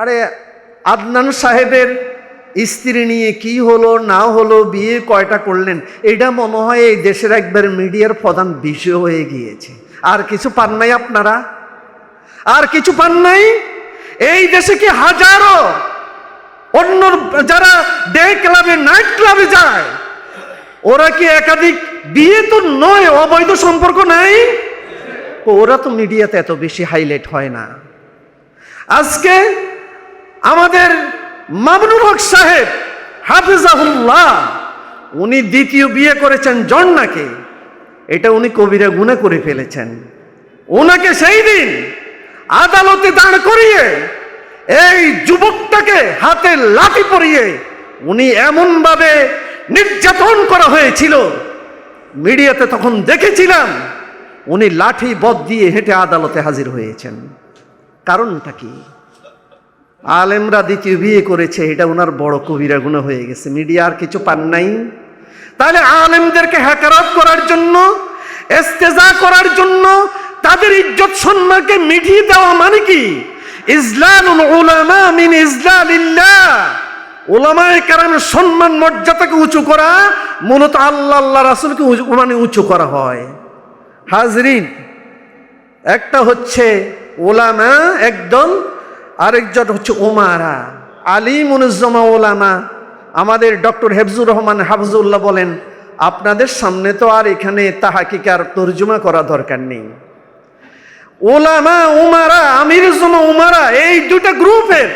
আরে আদনান সাহেবের স্ত্রী নিয়ে কি হলো, না হলো, বিয়ে কয়টা করলেন, এটা মনে হয় এই দেশের একবার মিডিয়ার প্রধান বিষয় হয়ে গিয়েছে। আর কিছু পান নাই আপনারা? আর কিছু পান নাই? এই দেশে কি হাজারো অন্য যারা ডে ক্লাবে নাইট ক্লাবে যায়, ওরা কি একাধিক বিয়ে তো নয়, অবৈধ সম্পর্ক নাই? ওরা তো মিডিয়াতে এত বেশি হাইলাইট হয় না। আজকে আমাদের মামনুর হক সাহেব, হাফিজাহুল্লাহ, উনি দ্বিতীয় বিয়ে করেছেন জন্নাকে। এটা উনি কবিরা গুণে করে ফেলেছেন। ওনাকে সেই দিন আদালতে দাঁড় করিয়ে এই যুবকটাকে হাতে লাঠি পরিয়ে উনি এমনভাবে নির্যাতন করা হয়েছিল। মিডিয়াতে তখন দেখেছিলাম উনি লাঠি বদ দিয়ে হেঁটে আদালতে হাজির হয়েছেন। কারণটা কি? আলেমরা দ্বিতীয় বিয়ে করেছে, এটা ওনার বড় কবিরা গুণ হয়ে গেছে মিডিয়া আর কিছু পান নাই। তাহলে আলেমদেরকে হ্যাকারত করার জন্য এস্তেজা করার জন্য তাদের ইজ্জত সম্মানকে মিটিয়ে দেওয়া মানে কি? ইসলামুল উলামা মিন ইসলামিল্লাহ ওলামায়ে কেরামের সম্মান মর্যাদাকে উঁচু করা, মূলত আল্লাহ আল্লাহ রাসূলকে মানে উঁচু করা হয়। হাজরিন, একটা হচ্ছে ওলামা একদল আরেকজন হচ্ছে উমারা আলী মুনুজ্জমা ওলামা আমাদের ডক্টর হেফজুর রহমান হাফজুল্লাহ বলেন, আপনাদের সামনে তো আর এখানে তাহাকিকার তর্জমা করা দরকার নেই। ওলামা উমারা, আমির উমারা, এই দুটা গ্রুপের,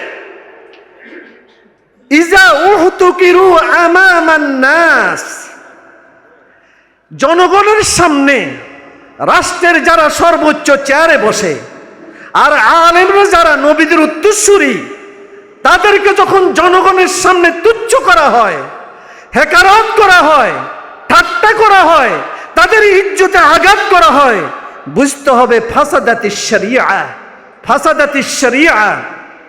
ইজা উহতুকিরু আমামান নাস। জনগণের সামনে, রাষ্ট্রের যারা সর্বোচ্চ চেয়ারে বসে আর আলেমরা যারা নবীদের উত্তরসূরি, তাদেরকে যখন জনগণের সামনে তুচ্ছ করা হয়, হেকারত করা হয়, ঠাট্টা করা হয়, তাদের ইজ্জতে আঘাত করা হয়, বুঝতে হবে ফাসাদাতি শরিয়া। ফাসাদাতি শরিয়া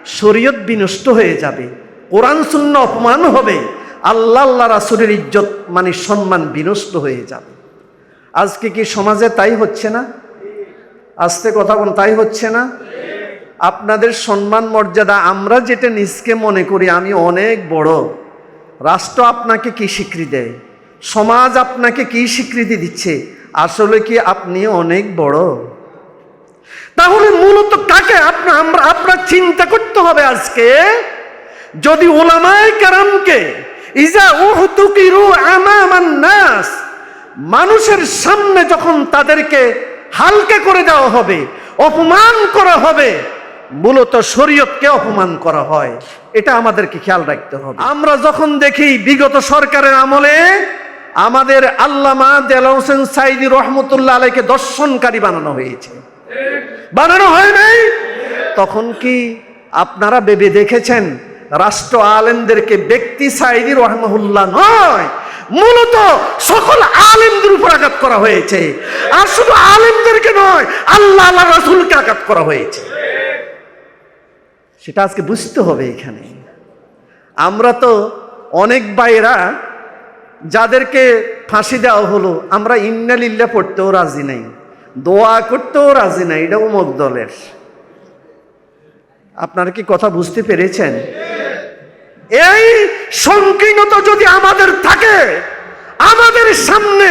শরীয়ত বিনষ্ট হয়ে যাবে, কোরআন শূন্য অপমান হবে, আল্লাহ আল্লাহ রাসুলের ইজ্জত মানে সম্মান বিনষ্ট হয়ে যাবে। আজকে কি সমাজে তাই হচ্ছে না? আজকে কথা বল তাই হচ্ছে না? আপনাদের সম্মান মর্যাদা, আমরা যেটা নিজকে মনে করি, আমি অনেক বড়। রাষ্ট্র আপনাকে কি স্বীকৃতি দেয়? সমাজ আপনাকে কি স্বীকৃতি দিচ্ছে? আসলে কি আপনি অনেক বড়? তাহলে মূলত কাকে আপনা আমরা আপনার চিন্তা করতে হবে আজকে? যদি ওলামায় কারামকে, ইজা উহতুকিরু আমামান নাস মানুষের সামনে যখন তাদেরকে হালকা করে দেওয়া হবে, অপমান করা হবে, মূলত শরীয়তকে অপমান করা হয়। এটা আমাদেরকে খেয়াল রাখতে হবে। আমরা যখন দেখি বিগত সরকারের আমলে আমাদের আল্লামা দেল হোসেন সাইদি রহমতুল্লাহ আলাইকে দর্শনকারী বানানো হয়েছে। বানানো হয় নাই? তখন কি আপনারা ভেবে দেখেছেন, রাষ্ট্র আলেমদেরকে ব্যক্তি সাইদি রহমহুল্লাহ নয় মূলত সকল আলেমদের উপর আঘাত করা হয়েছে। আর শুধু আলেমদেরকে নয়, আল্লাহ আল্লাহ রাসুলকে আঘাত করা হয়েছে। সেটা আজকে বুঝতে হবে এখানে। আমরা তো অনেক বাইরা যাদেরকে ফাঁসি দেওয়া হলো, আমরা ইন্নালিল্লা পড়তেও রাজি নাই। দোয়া করতেও রাজি নাই, এটা উমক দলের। আপনারা কি কথা বুঝতে পেরেছেন? এই সংকীর্ণতা যদি আমাদের থাকে, আমাদের সামনে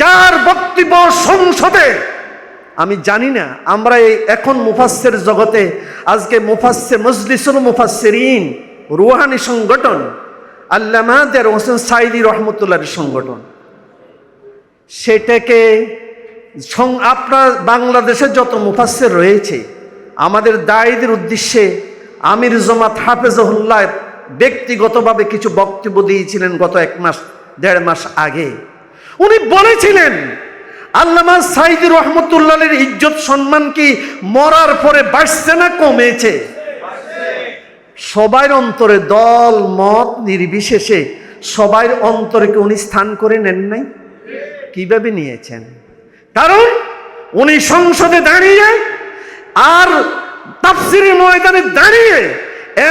যার বক্তব্য সংসদে, আমি জানি না, আমরা এই এখন মুফাসের জগতে, আজকে মুফাসের মজলিসুল মুফাসেরিন রুহানি সংগঠন, আল্লামাদের হোসেন সাইদি রহমতুল্লাহর সংগঠন। সেটাকে আপনার বাংলাদেশে যত মুফাসের রয়েছে, আমাদের দায়ীদের উদ্দেশ্যে আমির জমাত হাফেজহুল্লাহ ব্যক্তিগতভাবে কিছু বক্তব্য দিয়েছিলেন গত এক মাস, দেড় মাস আগে। উনি বলেছিলেন, আল্লামা সাইদি রহমতুল্লাহের ইজ্জত সম্মান কি মরার পরে বাড়ছে না কমেছে? সবার অন্তরে দল, মত নির্বিশেষে সবার অন্তরকে উনি স্থান করে নেন নাই? কীভাবে নিয়েছেন? কারণ উনি সংসদে দাঁড়িয়ে আর তাফসিরের ময়দানে দাঁড়িয়ে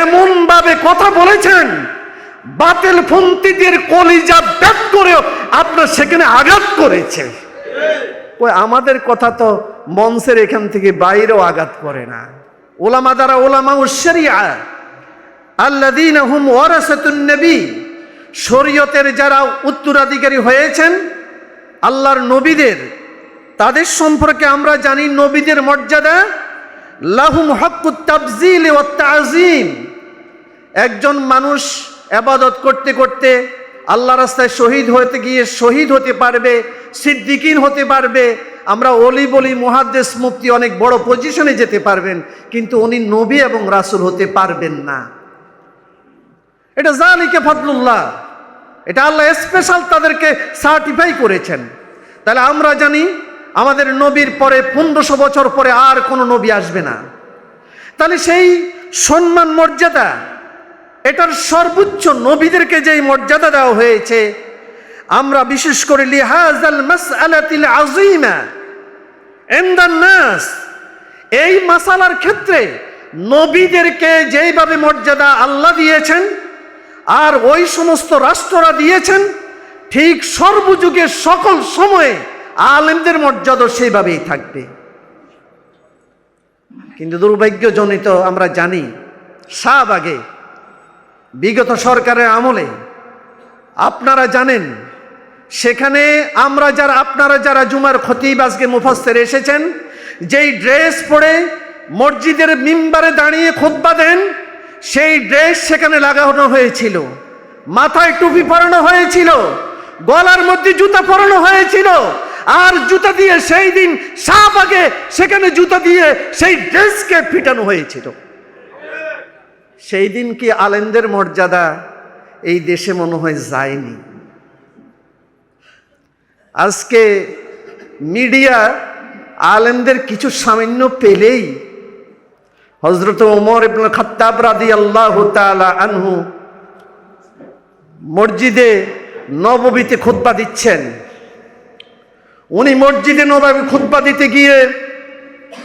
এমন ভাবে কথা বলেছেন, বাতিল ফন্তিদের কলিজা ব্যাপ করেও আপনার সেখানে আঘাত করেছে। ওই আমাদের কথা তো মঞ্চের এখান থেকে বাইরেও আঘাত করে না। ওলামা দ্বারা ওলামা উশরিয়া আল্লাদিন হুম ওয়ারাসাতুন নবী, শরীয়তের যারা উত্তরাধিকারী হয়েছেন, আল্লাহর নবীদের, তাদের সম্পর্কে আমরা জানি নবীদের মর্যাদা লাহুম হকুত তাবজিল ও তাজিম একজন মানুষ আবাদত করতে করতে আল্লাহ রাস্তায় শহীদ হতে গিয়ে শহীদ হতে পারবে, সিদ্দিকিন হতে পারবে। আমরা অলি বলি, মুহাদ্দেস মুক্তি অনেক বড় পজিশনে যেতে পারবেন, কিন্তু উনি নবী এবং রাসূল হতে পারবেন না। এটা জালিকে ফদলুল্লাহ। এটা আল্লাহ স্পেশাল তাদেরকে সার্টিফাই করেছেন। তাহলে আমরা জানি আমাদের নবীর পরে পনেরোশো বছর পরে আর কোনো নবী আসবে না। তাহলে সেই সম্মান মর্যাদা, এটার সর্বোচ্চ নবীদেরকে যেই মর্যাদা দেওয়া হয়েছে, আমরা বিশেষ করে লিহাজাল নাস, এই মাসালার ক্ষেত্রে নবীদেরকে যেইভাবে মর্যাদা আল্লাহ দিয়েছেন আর ওই সমস্ত রাষ্ট্ররা দিয়েছেন, ঠিক সর্বযুগের সকল সময়ে আলেমদের মর্যাদা সেইভাবেই থাকবে। কিন্তু দুর্ভাগ্যজনিত আমরা জানি শাহবাগে বিগত সরকারের আমলে আপনারা জানেন, সেখানে আমরা যারা, আপনারা যারা জুমার খতিব আজকে মুফাস্তের এসেছেন, যেই ড্রেস পরে মসজিদের মিম্বারে দাঁড়িয়ে খুতবা দেন, সেই ড্রেস সেখানে লাগানো হয়েছিল। মাথায় টুপি পরানো হয়েছিল, গলার মধ্যে জুতা পরানো হয়েছিল আর জুতা দিয়ে সেই দিন শাহবাগে সেখানে জুতা দিয়ে সেই ড্রেসকে ফিটানো হয়েছিল। সেই দিন কি আলেমদের মর্যাদা? এই দেশে মনে হয় যায়নি। আজকে মিডিয়া আলেমদের কিছু সামান্য পেলেই হজরত ওমর ইবনে খাত্তাব আল্লাহ তাআলা আনহু মসজিদে নববীতে খুতবা দিচ্ছেন। উনি মসজিদে নবাবী খুতবা দিতে গিয়ে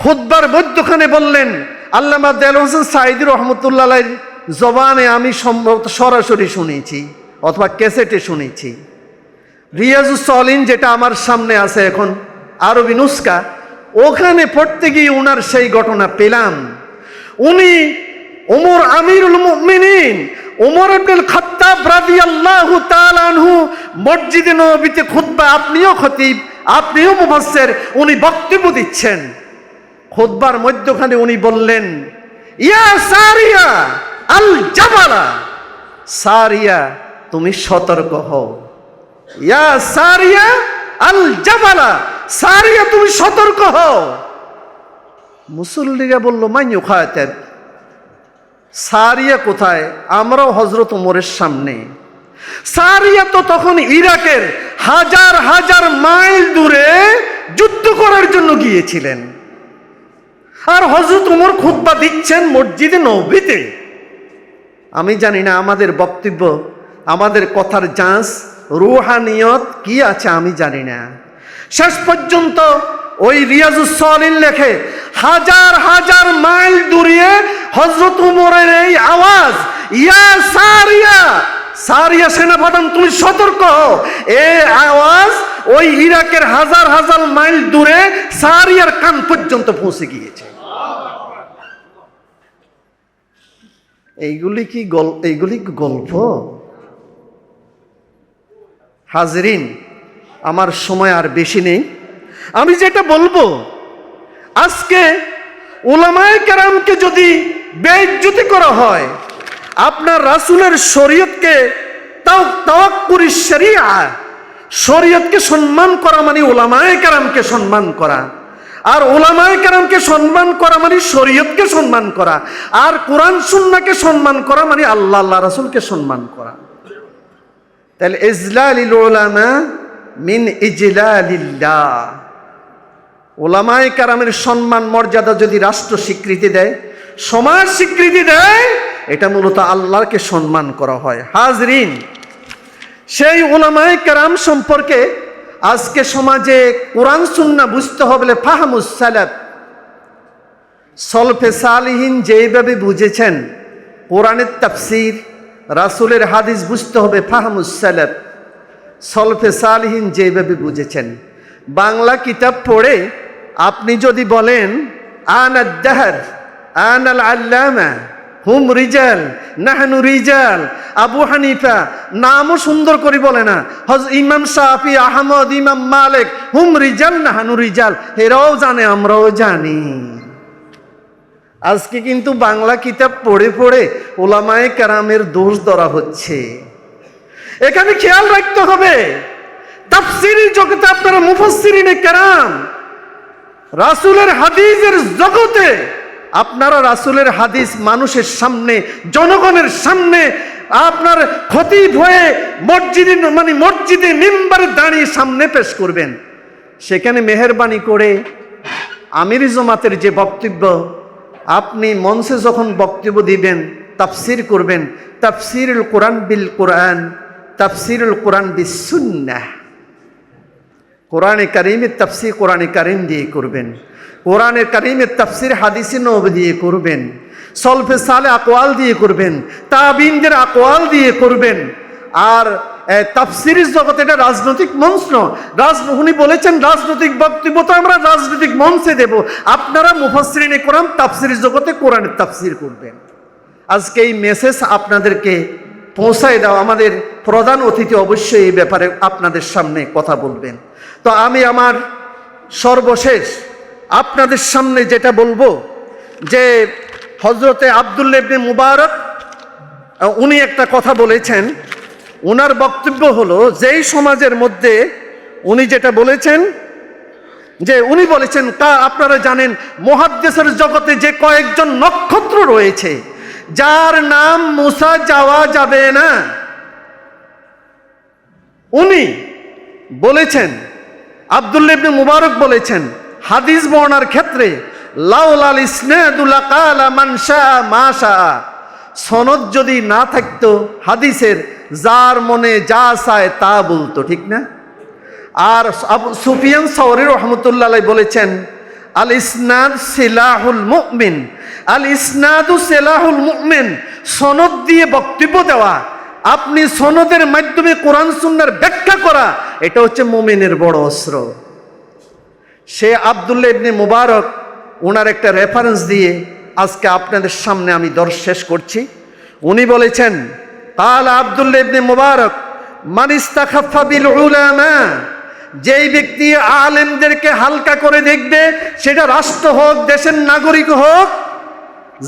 খুতবার বৈদ্যখানে বললেন, আল্লামা দেল হোসেন সাইদ রহমতুল্লাহ জবানে আমি সম্ভবত সরাসরি শুনেছি অথবা ক্যাসেটে শুনেছি। রিয়াজুস সলিন যেটা আমার সামনে আছে এখন, আরবি নুস্কা ওখানে পড়তে গিয়ে ওনার সেই ঘটনা পেলাম। উনি ওমর আমিরুল মুমিনিন ওমর আব্দুল খাত্তাব রাদিয়াল্লাহু তাআলা আনহু মসজিদে নববীতে খুতবা, আপনিও খতিব আপনিও মুফাসসির, উনি বক্তব্য দিচ্ছেন। খুতবার মধ্যখানে উনি বললেন, ইয়া সারিয়া আল জাবালা সারিয়া, তুমি সতর্ক হও। ইয়া সারিয়া আল জাবালা সারিয়া, তুমি সতর্ক হও। মুসল্লিরা বলল মাইনু খায়াতের সারিয়া কোথায়? আমরাও হজরত ওমরের সামনে। সারিয়া তো তখন ইরাকের। হাজার হাজার মাইল দূরে যুদ্ধ করার জন্য গিয়েছিলেন। আর হজরত উমর খুতবা দিচ্ছেন মসজিদে নবীতে। আমি জানি না আমাদের বক্তব্য, আমাদের কথার যাঁচ রুহানিয়ত কি আছে আমি জানি না। শেষ পর্যন্ত ওই রিয়াজুসলিন লেখে, হাজার হাজার মাইল দূরিয়ে হজরত উমরের এই আওয়াজ, ইয়া সারিয়া সারিয়া সেনাপ্রধান, তুমি সতর্ক। এ আওয়াজ ওই ইরাকের হাজার হাজার মাইল দূরে সারিয়ার কান পর্যন্ত পৌঁছে গিয়েছে। এইগুলি কি গল্প এইগুলি গল্প? হাজরিন, আমার সময় আর বেশি নেই। আমি যেটা বলব, আজকে ওলামায় কেরামকে যদি বেজ্জুতি করা হয় আপনার রাসুলের শরীয়তকে তাও তাওয়াক্কুরি শরিয়া, শরীয়তকে সম্মান করা মানে ওলামায় কেরামকে সম্মান করা। আর ওলামায় কেরামকে সম্মান করা মানে শরীয়তকে সম্মান করা। আর কোরআন সুন্নাকে সম্মান করা মানে আল্লাহ আল্লাহ রাসুলকে সম্মান করা। তাহলে ইজলালিল ওলামা মিন ইজলালিল্লাহ। ওলামায় কারামের সম্মান মর্যাদা যদি রাষ্ট্র স্বীকৃতি দেয়, সমাজ স্বীকৃতি দেয় এটা মূলত আল্লাহকে সম্মান করা হয়। হাজরিন, সেই ওলামায় কারাম সম্পর্কে আজকে সমাজে কোরআন, সুন্না বুঝতে হবে ফাহমুস সালাফ। সালিহীন যেইভাবে বুঝেছেন, কোরআনের তাফসির, রাসুলের হাদিস বুঝতে হবে ফাহমুস সালাফ। সালিহীন যেভাবে বুঝেছেন। বাংলা কিতাব পড়ে আপনি যদি বলেন আন আদাহার আন আল আল্লামা হুম রিজাল, নাহানু রিজাল। আবু হানিফা নামও সুন্দর করে বলে না। হজ, ইমাম শাফি, আহমদ, ইমাম মালিক, হুম রিজাল, নাহানু রিজাল। এরাও জানে, আমরাও জানি। আজকে কিন্তু বাংলা কিতাব পড়ে পড়ে ওলামায়ে কেরামের দোষ ধরা হচ্ছে। এখানে খেয়াল রাখতে হবে, তাফসিরি জগতে আপনারা মুফাসসিরিনে কেরাম, রাসূলের হাদিসের জগতে আপনারা রাসুলের হাদিস মানুষের সামনে, জনগণের সামনে আপনার খতিব হয়ে মসজিদে মানে মসজিদে মিম্বারে দাঁড়িয়ে সামনে পেশ করবেন। সেখানে মেহেরবানি করে আমির জমাতের যে বক্তব্য, আপনি মঞ্চে যখন বক্তব্য দিবেন, তাফসির করবেন, তাফসিরুল কোরআন বিল কোরআন, তাফসিরুল কোরআন বিসুন্নাহ কোরআনে কারিমের তাফসির কোরআনে কারিম দিয়ে করবেন। কোরআনে কারিমের তাফসির হাদিসি নব দিয়ে করবেন। সলফে সালে আকোয়াল দিয়ে করবেন। তাবিনদের আকোয়াল দিয়ে করবেন। আর এ, তাফসিরের জগতে এটা রাজনৈতিক মঞ্চ নয়। রাজ উনি বলেছেন রাজনৈতিক বক্তব্য তো আমরা রাজনৈতিক মঞ্চে দেব। আপনারা মুফাসরিনে কোরআন তাফসিরের জগতে কোরআনের তাফসির করবেন। আজকে এই মেসেজ আপনাদেরকে পৌঁছায় দাও। আমাদের প্রধান অতিথি অবশ্যই এই ব্যাপারে আপনাদের সামনে কথা বলবেন। তো আমি আমার সর্বশেষ আপনাদের সামনে যেটা বলব, যে হজরতে আবদুল্লেবনে মুবারক, উনি একটা কথা বলেছেন। ওনার বক্তব্য হলো, যেই সমাজের মধ্যে উনি যেটা বলেছেন, যে উনি বলেছেন, তা আপনারা জানেন মহাদ্দেশের জগতে যে কয়েকজন নক্ষত্র রয়েছে, যার নাম মুসা যাওয়া যাবে না। উনি বলেছেন আবদুল্লিবনে মুবারক বলেছেন, হাদিস বর্ণার ক্ষেত্রে লাউলাল মাশা সনদ যদি না থাকতো, হাদিসের যার মনে যা চায় তা বলতো, ঠিক না? আর সুফিয়ান সৌরি রহমতুল্লাহ বলেছেন, আল ইসনাদ সিলাহুল মুমিন, আল ইসনাদু সিলাহুল মুমিন, সনদ দিয়ে বক্তব্য দেওয়া আপনি সনদের মাধ্যমে কোরআন সুন্নার ব্যাখ্যা করা, এটা হচ্ছে মোমেনের বড় অস্ত্র। সে আবদুল্লাহ ইবনে মুবারক ওনার একটা রেফারেন্স দিয়ে আজকে আপনাদের সামনে আমি দর্শ শেষ করছি। উনি বলেছেন, কাল আবদুল্লাহ ইবনে মুবারক মানিস্তাখাফা বিল উলামা যেই ব্যক্তি আলেমদেরকে হালকা করে দেখবে, সেটা রাষ্ট্র হোক, দেশের নাগরিক হোক,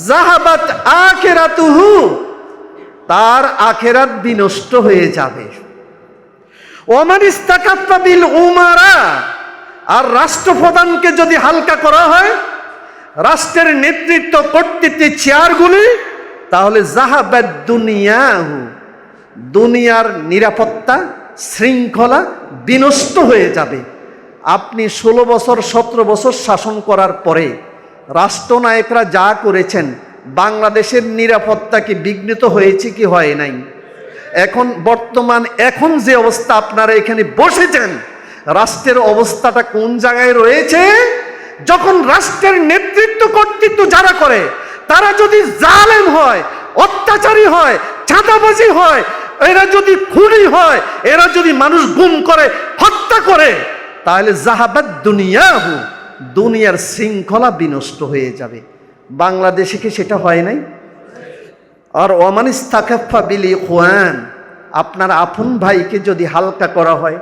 জাহাবাত আখেরাতুহু। তার আখেরাত বিনষ্ট হয়ে যাবে। ওমান ইস্তাকাফা বিল উমারা, আর রাষ্ট্রপ্রধানকে যদি হালকা করা হয়, রাষ্ট্রের নেতৃত্ব কর্তৃত্বের চেয়ারগুলি, তাহলে জাহাবাদ দুনিয়াহু, দুনিয়ার নিরাপত্তা শৃঙ্খলা বিনষ্ট হয়ে যাবে। আপনি ষোলো বছর, সতেরো বছর শাসন করার পরে রাষ্ট্রনায়করা যা করেছেন বাংলাদেশের নিরাপত্তা কি বিঘ্নিত হয়েছে কি হয় নাই? এখন বর্তমান, এখন যে অবস্থা আপনারা এখানে বসেছেন, রাষ্ট্রের অবস্থাটা কোন জায়গায় রয়েছে? যখন রাষ্ট্রের নেতৃত্ব কর্তৃত্ব যারা করে, তারা যদি জালেম হয়, অত্যাচারী হয়, চাঁদাবাজি হয়, এরা যদি খুনি হয়, এরা যদি মানুষ গুম করে, হত্যা করে, তাহলে জাহাবাদ দুনিয়াহু, দুনিয়ার শৃঙ্খলা বিনষ্ট হয়ে যাবে। বাংলাদেশে কি সেটা হয় নাই? আর ওমানিস তাকাফা বিলি কোয়ান আপনার আপন ভাইকে যদি হালকা করা হয়,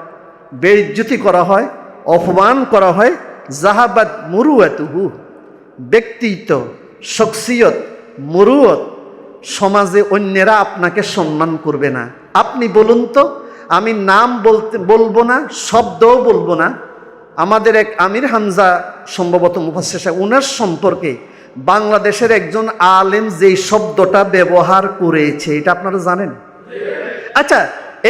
বেইজ্জতি করা হয়, অপমান করা হয় জাহাবাদ মুরুয়াতুহু, ব্যক্তিত্ব, শখসিয়ত, মুরুয়ত, সমাজে অন্যেরা আপনাকে সম্মান করবে না। আপনি বলুন তো, আমি নাম বলতে বলব না, শব্দও বলব না। আমাদের এক আমির হামজা, সম্ভবত মুফাসেসা উনার সম্পর্কে বাংলাদেশের একজন আলেম যেই শব্দটা ব্যবহার করেছে, এটা আপনারা জানেন? আচ্ছা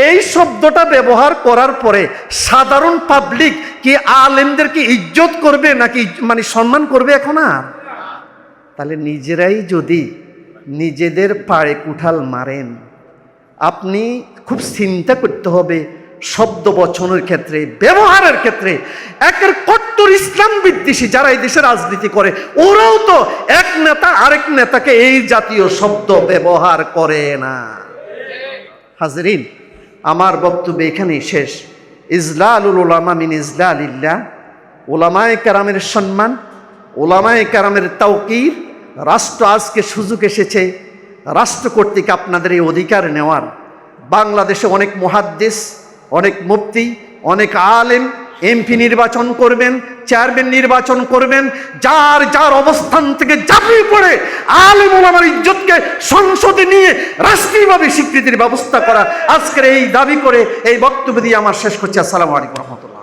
এই শব্দটা ব্যবহার করার পরে সাধারণ পাবলিক কি আলেমদেরকে ইজ্জত করবে নাকি মানে সম্মান করবে এখন আর? তাহলে নিজেরাই যদি নিজেদের পাড়ে কুঠাল মারেন, আপনি খুব চিন্তা করতে হবে শব্দ বচনের ক্ষেত্রে, ব্যবহারের ক্ষেত্রে, একের কট্টর ইসলাম বিদ্বেষী যারা এই দেশে রাজনীতি করে, ওরাও তো এক নেতা আরেক নেতাকে এই জাতীয় শব্দ ব্যবহার করে না। হাজরিন, আমার বক্তব্য এখানেই শেষ। ইজলালুল ওলামা মিন ইজলালিল্লাহ ওলামায় কারামের সম্মান ওলামায় কারামের তাওকির রাষ্ট্র আজকে সুযোগ এসেছে। রাষ্ট্র কর্তৃক আপনাদের এই অধিকার নেওয়ার। বাংলাদেশে অনেক মহাদ্দেশ অনেক মুফতি, অনেক আলেম এমপি নির্বাচন করবেন, চেয়ারম্যান নির্বাচন করবেন, যার যার অবস্থান থেকে চাপিয়ে পড়ে আলেম আমার ইজ্জতকে সংসদে নিয়ে রাষ্ট্রীয়ভাবে স্বীকৃতির ব্যবস্থা করা আজকের এই দাবি করে এই বক্তব্য দিয়ে আমার শেষ করছি। আসসালামু আলাইকুম রহমতুল্লাহ।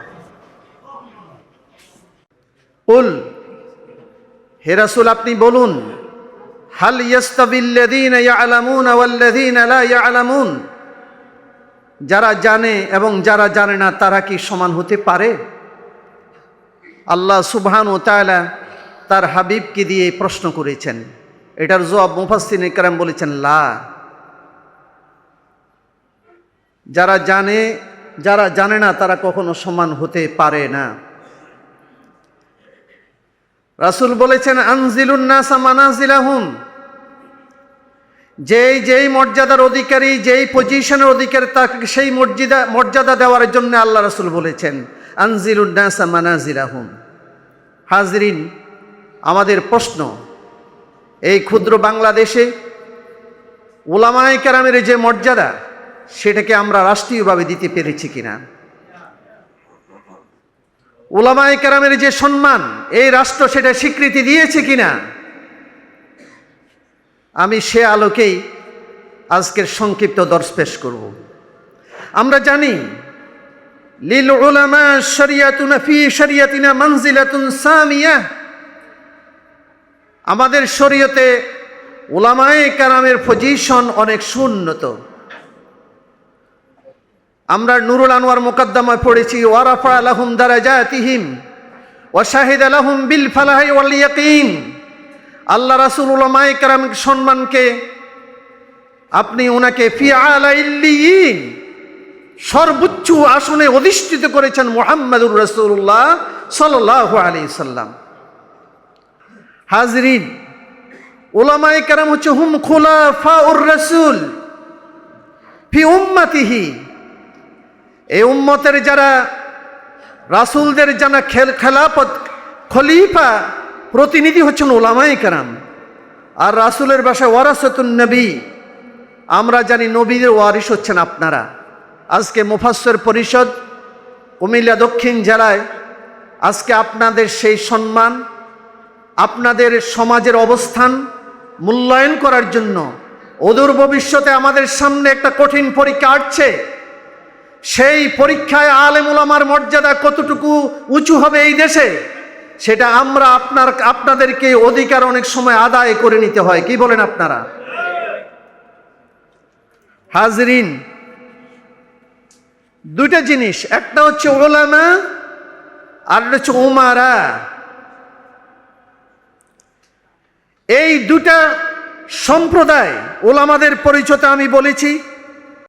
উল হে রাসূল, আপনি বলুন, হাল ইয়াস্তাবিল্লাযীনা ইয়ালামুন ওয়াল্লাযীনা লা ইয়ালামুন? যারা জানে এবং যারা জানে না, তারা কি সমান হতে পারে? আল্লাহ সুবহান ও তাআলা তার হাবিবকে দিয়ে প্রশ্ন করেছেন। এটার জবাব মুফাসসিন ইকরাম বলেছেন, লা। যারা জানে যারা জানে না, তারা কখনো সমান হতে পারে না। রাসূল বলেছেন, আনজিলুন নাসা মানাজিলাহুম। যেই যেই মর্যাদার অধিকারী, যেই পজিশনের অধিকারী, তাকে সেই মর্যাদা মর্যাদা দেওয়ার জন্য আল্লাহ রসুল বলেছেন আনজিলুন নাসা মানাজিলাহুম হাজরিন, আমাদের প্রশ্ন, এই ক্ষুদ্র বাংলাদেশে ওলামায় কেরামের যে মর্যাদা, সেটাকে আমরা রাষ্ট্রীয়ভাবে দিতে পেরেছি কিনা? ওলামায় কেরামের যে সম্মান, এই রাষ্ট্র সেটা স্বীকৃতি দিয়েছে কিনা? আমি সে আলোকেই আজকের সংক্ষিপ্ত দর্শ পেশ করব। আমরা জানি, লিল উলামা শরিয়াতুন ফি শরিয়াতিনা মনজিলাতুন সামিয়া। আমাদের শরীয়তে ওলামায়ে কারামের পজিশন অনেক সুন্নত। আমরা নুরুল আনোয়ার মোকদ্দমায় পড়েছি ওয়ারাফা আলাহুম দারাজাতিহিম, ওয়া শাহিদ আলাহুম বিল ফালাহি ওয়াল ইয়াকিন। আল্লাহ রাসূল উলামায়ে কারাম সম্মানকে আপনি ওনাকে সর্বোচ্চ আসনে অধিষ্ঠিত করেছেন মুহাম্মাদুর রাসূলুল্লাহ সাল্লাল্লাহু আলাইহি সাল্লাম। হাজরিন ওলামায়ে কারাম হচ্ছে হুম খুলাফাউর রাসূল ফি উম্মাতিহি। এই উম্মতের যারা রাসূলদের জানা খেল খেলাপত খলিফা প্রতিনিধি হচ্ছেন ওলামাই কারাম। আর রাসুলের বাসায় ওয়ারাসাতুন নবী। আমরা জানি নবীদের ওয়ারিস হচ্ছেন আপনারা। আজকে মুফাssর পরিষদ কুমিল্লা দক্ষিণ জেলায় আজকে আপনাদের সেই সম্মান, আপনাদের সমাজের অবস্থান মূল্যায়ন করার জন্য অদূর ভবিষ্যতে আমাদের সামনে একটা কঠিন পরীক্ষা আসছে। সেই পরীক্ষায় আলেমুল আমার মর্যাদা কতটুকু উঁচু হবে এই দেশে? সেটা আমরা আপনার, আপনাদেরকে অধিকার অনেক সময় আদায় করে নিতে হয়। কি বলেন আপনারা? হাজরিন, দুইটা জিনিস। একটা হচ্ছে ওলামা, আর হচ্ছে উমারা। এই দুটা সম্প্রদায়, ওলামাদের পরিচয়তে আমি বলেছি।